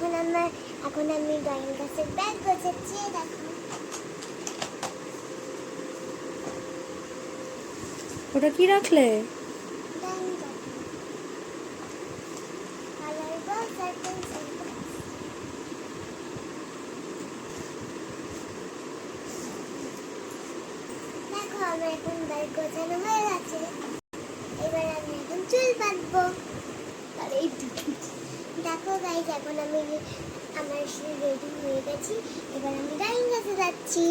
আমার এখন আমি ড্রয়িং ক্লাসের ব্যাগ গোছাচ্ছি দেখো ওটা কি রাখলে? আমার এখন ব্যাগ গোছানো হয়ে গেছে এবার আমি এখন চুল বাঁধবো দেখো গাইজ এখন আমি আমার রেডি হয়ে গেছি। এবার আমি ড্রয়িং ক্লাসে যাচ্ছি।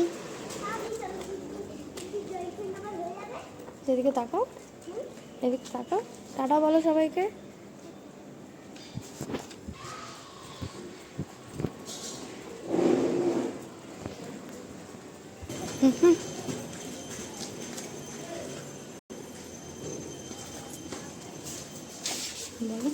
এদিকে তাকাও। এদিকে তাকাও। টাটা বলো সবাইকে। হুম। বলো।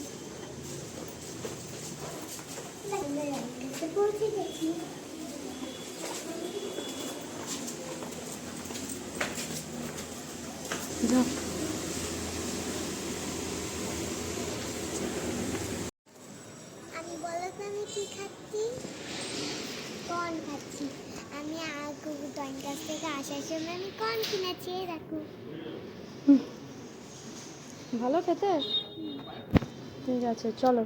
আমি বলো তো আমি কি খাচ্ছি? কর্ন খাচ্ছি। আমি আগু ড্রয়িং ক্লাস থেকে আসার সময় আমি কর্ন কিনেছি দেখো। ভালো খেতে? ঠিক আছে চলো।